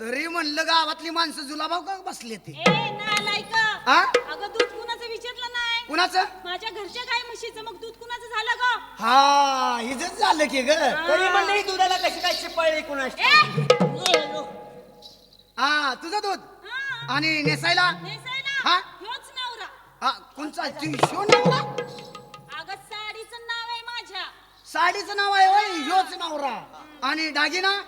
तरी म्हणलं गावातली माणसं जुलाभाव का बसले ते? ए नालायक हा अगं दूध कुणाचं विचारलं नाही? कुणाचं? माझ्या घरच्या गाय म्हशीचं मग दूध कुणाचं झालं ग? हा हिजच झालं की ग. तरी म्हणलं ही दुधाला कशी काय ए हा तुझं दूध? हा, आणि नेसायला? नेसायला? हा? ह्योच नवरा. हा कोणचा? नवरा? अगं साडीचं नाव आहे माझ्या. साडीचं नाव आहे होय ह्योच नवरा. आणि दागिना?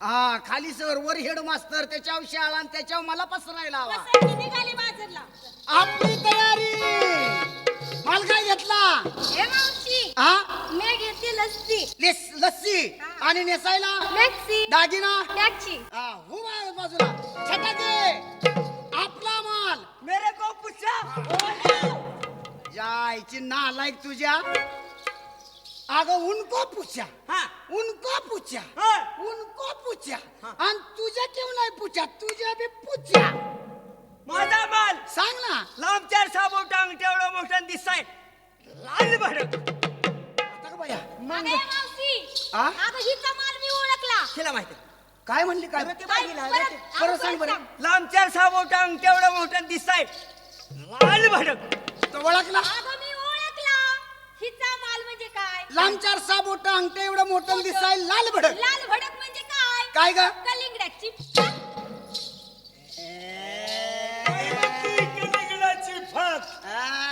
हा खाली सर वर हेड मास्तर त्याच्यावर शाळा आणि त्याच्यावर मला पसरायला हवा. पसंती निघाली बाजारला आपली तयारी! माल काय घेतला? मावशी हा? मी घेतली लस्सी. लेस- लस्सी? आणि नेसायला? लस्सी. दागिना? टॅक्सी हा, हो बाजूला. छटाके! आपला माल! मेरे को पूछा? जायची नालायक तुझ्या. अगं उनको पूछा हा. उनको पूछा हा. उनको पूछा आणि तुझ्या क्यों नाही पूछा तुझ्या बी पूछा माझा माल सांग ना. लांब चार साबो टांग तेवढं मोठं दिसाय. लाल भडक. आता का बाया? मावशी आ? अगं हिचा माल मी ओळखला. तिला माहिती काय म्हणली काय? अगं ते काय? बाईला ते- परत अगं सांग बरं. लांब चार साबो टांग तेवढं मोठं दिसाय. लाल भडक. तो ओळखला? अगं लांब चार सा बोट अंगठे एवढं मोठं दिसाय लाल भडक. लाल भडक म्हणजे काय? काय ग? कलिंगडाची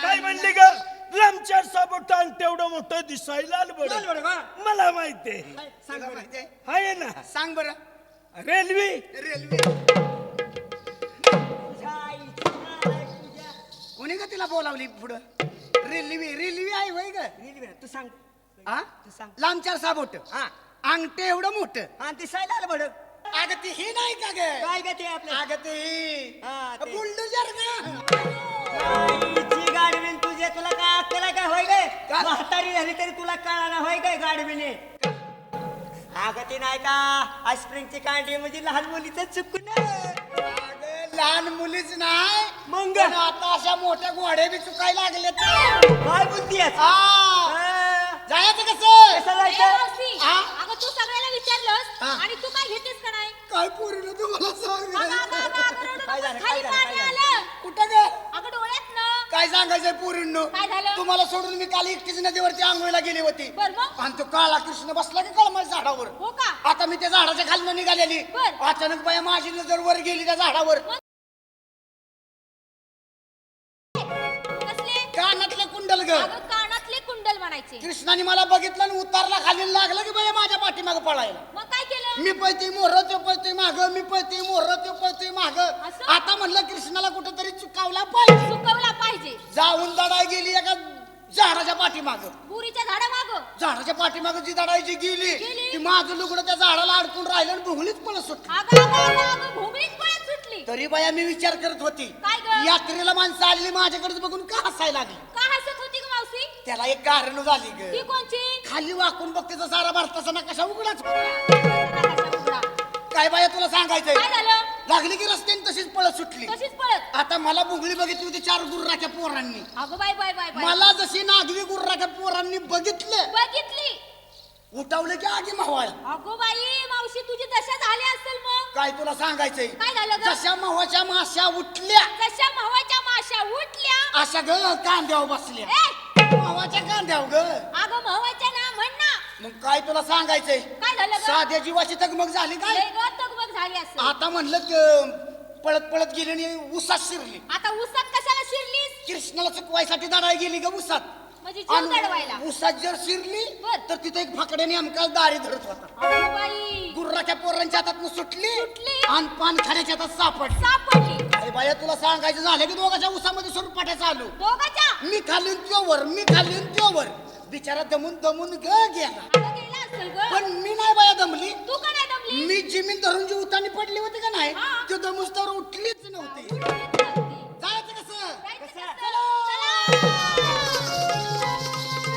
काय म्हणले ग? लांबच्या साबोटान तेवढं मोठं दिसायला आलं लाल बरं भडक हा. मला माहितीये सांग बरं. आहे? ना. सांग बरं. रेल्वे. रेल्वे. कोणी का तिला बोलावली पुढं? रेल्वे रेल्वे आहे वय ग. रेल्वे तू सांग. हा? तू सांग. लांब चार सा बोट. हा. अंगठे एवढं मोठं. आणि दिसाय लाल भडक अगं ती ही नाही का ग? काय ग ते आपल्या अगं ते ही. हा, ते. बुलडोजर आईची गाडवीन तुझे तुला काय अक्कल काय होय गे? का? म्हातारी झाली तरी तुला कळाला होय गे गाडवीने. अगं ते नाही का? आईस्प्रिंगची कांडी म्हणजे लहान मुलीचं चुकून अगं, लहान मुलीच नाही. मग? पण आता अशा मोठ्या गोड्या बी चुकायला लागले काय बुद्धी आहे? हा. जायचं कसं? हा? अगं तू सगळ्याला विचारलंस हा. आणि तू काय घेतेस का नाही? काय पोरीनं तुम्हाला काय नकोस. झालं, खाली काय झालं, पाणी काय झालं? आलं. कुठं ग? अगं डोळ्यात ना. काय सांगायचंय पोरींनो? काय झालं? तुम्हाला सोडून मी काल एकटीच नदीवरती आंघोळीला गेली होती. बर मग? आणि तो काळा कृष्ण बसला की कळमळ झाडावर? हो का? आता मी त्या झाडाच्या खालनं निघालेली. बर. अचानक बाया माझी नजर वर गेली त्या झाडावर. कसले कानातलं कुंडल ग. अगं म्हणायचे कृष्णाने मला बघितलं आणि उतारला खाली लागलं की बाया माझ्या पाठीमाग पळायला. मग काय केलं? मी पळते मोहर ते पळते माग मी पळते मोहर ते पळते माग. असं? आता म्हणलं कृष्णाला कुठेतरी चुकावला पाहिजे. सुकवला पाहिजे. जाऊन दडाय गेली एका झाडाच्या पाठीमाग. पुरीच्या झाडा माग झाडाच्या पाठीमाग जी दडायची गेली गेली. ती माझं लुगडं त्या झाडाला अडकून राहिलं आणि भुगलीच पळत सुटली. अगं अगं अगं अगं भोंगळीच पळत सुटली. तरी बाया मी विचार करत होती काय गं? यात्रेला माणसं आलेली माझ्याकडे बघून का हसायला लागली? का हसत होती ग मावशी त्याला एक कारण झाली ती ग कोणची? खाली वाकून बघते तर सारा भारताचा नकाशा उघडाच. काय बाया तुला सांगायचंय? काय झालं? लागली की रस्त्याने तशीच पळत सुटली. तशीच पळत? आता मला बुगली बघितली होती चार गुर्राच्या पोरांनी. अगं बाय बाय बाय बाय मला जशी नागवी गुर्राच्या पोरांनी बघितलं बघितली. उठवलं की आगी मावाळ अगो बाई मावशी तुझी दशा झाली असेल मग. काय तुला सांगायचंय? काय झालं ग? जशा मावाच्या माश्या उठल्या कशा भावाच्या माशा उठल्या. अशा ग कांद्यावर बसल्या. ए मावाच्या कांद्यावर ग. अगं भावाच्या ना म्हण ना. मग काय तुला सांगायचंय? काय झालं ग? साध्या जीवाची तगमग झाली काय? लय ग तगमग झाली असेल. आता म्हणलं क- पळत पळत गेली आणि उसात शिरली. आता उसात कशाला शिरलीस? कृष्णाला चुकवायसाठी दडाय गेली ग उसात म्हणजे जीव दडवायला. आणि उसात जर शिरली बर. तर तिथे एक फाकडे नेमका दारी धरत होता. अगो बाई. गुर्राच्या पोरांच्या हातात सुटली सुटली. आणि पान खाण्याच्या हातात सापडली. सापडली. अरे बाया तुला सांगायचं झालं की दोघाच्या उसामध्ये सुरपाट्या चालू दोघाच्या मी खाली त्योवर मी खाली त्योवर बिचारा दमून दमून ग गेला. अगं गेला असेल ग. पण मी नाही बाया दमली. तू का नाही दमली? मी जिमीन धरून जी उतानी पडली होती का नाही? हा. ते दमुस्तावर उठलीच नव्हती. उठलीच